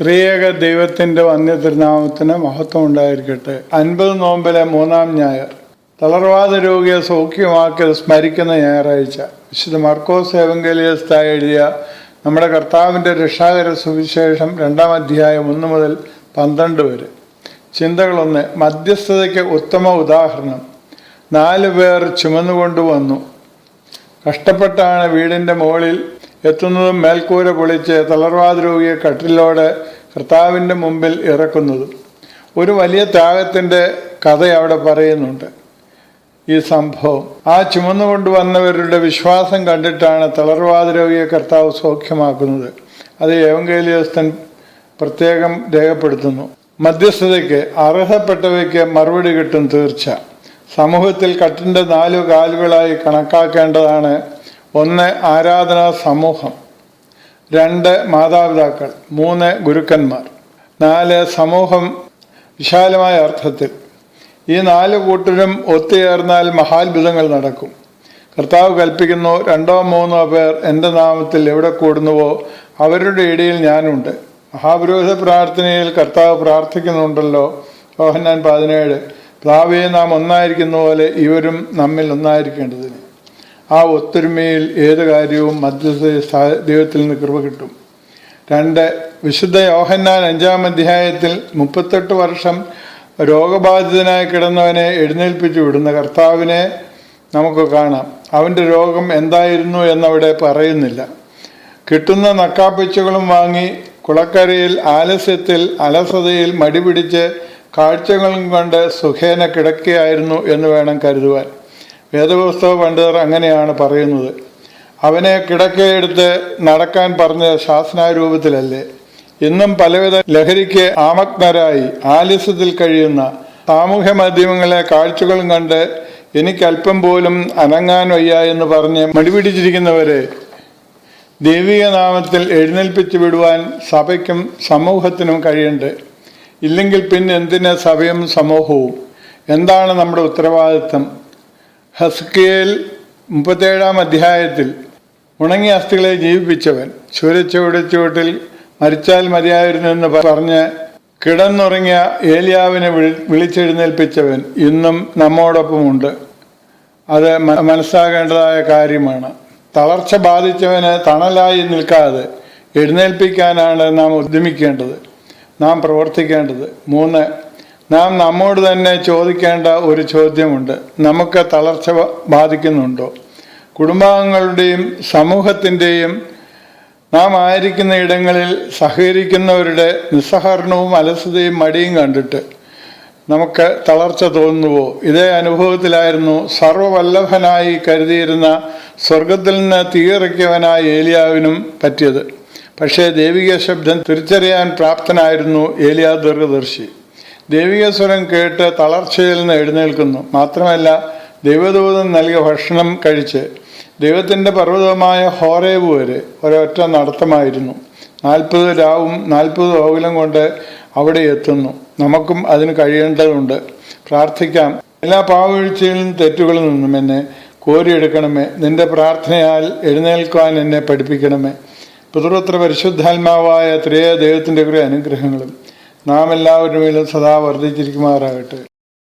ത്രിയേക ദൈവത്തിന്റെ വന്യതിരുനാമത്തിന് മഹത്വം ഉണ്ടായിരിക്കട്ടെ. അൻപത് നോമ്പിലെ മൂന്നാം ഞായർ. തളർവാദ രോഗിയെ സൗഖ്യമാക്കിയത് സ്മരിക്കുന്ന ഞായറാഴ്ച. വിശുദ്ധ മർക്കോസ് ഏവങ്കലിയസ്തായി എഴുതിയ നമ്മുടെ കർത്താവിന്റെ രക്ഷാകര സുവിശേഷം രണ്ടാം അധ്യായം ഒന്ന് മുതൽ പന്ത്രണ്ട് വരെ. ചിന്തകളൊന്ന്. മധ്യസ്ഥതയ്ക്ക് ഉത്തമ ഉദാഹരണം. നാല് പേർ ചുമന്നുകൊണ്ടുവന്നു കഷ്ടപ്പെട്ടാണ് വീടിന്റെ മുകളിൽ എത്തുന്നതും മേൽക്കൂര പൊളിച്ച് തളർവാദ രോഗിയെ കട്ടിലോടെ കർത്താവിന്റെ മുമ്പിൽ ഇറക്കുന്നതും ഒരു വലിയ ത്യാഗത്തിന്റെ കഥ അവിടെ പറയുന്നുണ്ട്. ഈ സംഭവം. ആ ചുമന്നുകൊണ്ടുവന്നവരുടെ വിശ്വാസം കണ്ടിട്ടാണ് തളർവാദ രോഗിയെ കർത്താവ് സൗഖ്യമാക്കുന്നത്. അത് ഏവങ്കേലിയസ്ഥൻ പ്രത്യേകം രേഖപ്പെടുത്തുന്നു. മധ്യസ്ഥതയ്ക്ക് അർഹപ്പെട്ടവയ്ക്ക് മറുപടി കിട്ടും തീർച്ച. സമൂഹത്തിൽ കട്ടിന്റെ നാലു കാലുകളായി കണക്കാക്കേണ്ടതാണ് ഒന്ന് ആരാധനാ സമൂഹം രണ്ട് മാതാപിതാക്കൾ മൂന്ന് ഗുരുക്കന്മാർ നാല് സമൂഹം വിശാലമായ അർത്ഥത്തിൽ. ഈ നാല് കൂട്ടരും ഒത്തുചേർന്നാൽ മഹാത്ഭുതങ്ങൾ നടക്കും. കർത്താവ് കൽപ്പിക്കുന്നു രണ്ടോ മൂന്നോ പേർ എന്റെ നാമത്തിൽ എവിടെ കൂടുന്നുവോ അവരുടെ ഇടയിൽ ഞാനുണ്ട്. മഹാപുരോഹിത പ്രാർത്ഥനയിൽ കർത്താവ് പ്രാർത്ഥിക്കുന്നുണ്ടല്ലോ. യോഹന്നാൻ പതിനേഴ് പ്ലാവിയെ നാം ഒന്നായിരിക്കുന്ന പോലെ ഇവരും നമ്മിൽ ഒന്നായിരിക്കേണ്ടതിന്. ആ ഒത്തൊരുമയിൽ ഏത് കാര്യവും മധ്യസ്ഥ ദൈവത്തിൽ നിന്ന് കൃപ കിട്ടും. രണ്ട് വിശുദ്ധ യോഹന്നാൻ അഞ്ചാം അധ്യായത്തിൽ മുപ്പത്തെട്ട് വർഷം രോഗബാധിതനായി കിടന്നവനെ എഴുന്നേൽപ്പിച്ചു വിടുന്ന കർത്താവിനെ നമുക്ക് കാണാം. അവന്റെ രോഗം എന്തായിരുന്നു എന്നവിടെ പറയുന്നില്ല. കിട്ടുന്ന നക്കാപ്പിച്ചുകളും വാങ്ങി കുളക്കരയിൽ ആലസ്യത്തിൽ അലസതയിൽ മടിപിടിച്ച് കാഴ്ചകളും കൊണ്ട് സുഖേന കിടക്കുകയായിരുന്നു എന്ന് വേണം കരുതുവാൻ. വേദപുസ്തക പണ്ഡിതർ അങ്ങനെയാണ് പറയുന്നത്. അവനെ കിടക്കയെടുത്ത് നടക്കാൻ പറഞ്ഞ ശാസനാരൂപത്തിലല്ലേ? ഇന്നും പലവിധ ലഹരിക്ക് ആമഗ്നരായി ആലസ്യത്തിൽ കഴിയുന്ന സാമൂഹ്യ മാധ്യമങ്ങളെ കാഴ്ചകളും കണ്ട് എനിക്കല്പം പോലും അനങ്ങാൻ വയ്യ എന്ന് പറഞ്ഞ് മടിപിടിച്ചിരിക്കുന്നവരെ ദൈവിക നാമത്തിൽ എഴുന്നേൽപ്പിച്ചു വിടുവാൻ സഭയ്ക്കും സമൂഹത്തിനും കഴിയണ്ട്? ഇല്ലെങ്കിൽ പിന്നെ എന്തിന് സഭയും സമൂഹവും? എന്താണ് നമ്മുടെ ഉത്തരവാദിത്വം? ഹസ്കിയേൽ മുപ്പത്തേഴാം അധ്യായത്തിൽ ഉണങ്ങിയ അസ്ഥികളെ ജീവിപ്പിച്ചവൻ ചുരച്ചുവട് ചുവട്ടിൽ മരിച്ചാൽ മതിയായിരുന്നു എന്ന് പറഞ്ഞ് കിടന്നുറങ്ങിയ ഏലിയാവിനെ വിളി വിളിച്ചെഴുന്നേൽപ്പിച്ചവൻ ഇന്നും നമ്മോടൊപ്പമുണ്ട്. അത് മനസ്സാകേണ്ടതായ കാര്യമാണ്. തളർച്ച ബാധിച്ചവന് തണലായി നിൽക്കാതെ എഴുന്നേൽപ്പിക്കാനാണ് നാം ഉദ്യമിക്കേണ്ടത്. നാം പ്രവർത്തിക്കേണ്ടത്. മൂന്ന് നാം നമ്മോട് തന്നെ ചോദിക്കേണ്ട ഒരു ചോദ്യമുണ്ട്. നമുക്ക് തളർച്ച ബാധിക്കുന്നുണ്ടോ? കുടുംബാംഗങ്ങളുടെയും സമൂഹത്തിന്റെയും നാം ആയിരിക്കുന്ന ഇടങ്ങളിൽ സഹകരിക്കുന്നവരുടെ നിസ്സഹരണവും അലസതയും മടിയും കണ്ടിട്ട് നമുക്ക് തളർച്ച തോന്നുവോ ഇതേ അനുഭവത്തിലായിരുന്നു സർവവല്ലഭനായി കരുതിയിരുന്ന സ്വർഗത്തിൽ നിന്ന് തീയിറക്കിയവനായ ഏലിയാവിനും പറ്റിയത്. പക്ഷേ ദൈവിക ശബ്ദം തിരിച്ചറിയാൻ പ്രാപ്തനായിരുന്നു ഏലിയാ ദീർഘദർശി. ദൈവിക സ്വരം കേട്ട് തളർച്ചയിൽ നിന്ന് എഴുന്നേൽക്കുന്നു. മാത്രമല്ല ദൈവദൂതൻ നൽകിയ ഭക്ഷണം കഴിച്ച് ദൈവത്തിന്റെ പർവതമായ ഹോറേബ് വരെ ഒരൊറ്റ നടത്തമായിരുന്നു. നാൽപ്പത് രാവും നാൽപ്പത് ഓകിലും കൊണ്ട് അവിടെ എത്തുന്നു. നമുക്കും അതിന് കഴിയേണ്ടതുണ്ട്. പ്രാർത്ഥിക്കാം. എല്ലാ പാവവീഴ്ചയിലും തെറ്റുകളിൽ നിന്നും എന്നെ കോരിയെടുക്കണമേ. നിന്റെ പ്രാർത്ഥനയാൽ എഴുന്നേൽക്കുവാൻ എന്നെ പഠിപ്പിക്കണമേ. പുതുറത്ര പരിശുദ്ധാത്മാവായ ത്രേയ ദൈവത്തിന്റെ കുറേ അനുഗ്രഹങ്ങളും നാം എല്ലാവരുടെ മേലും സദാ വർദ്ധിച്ചിരിക്കുമാറാകട്ടെ.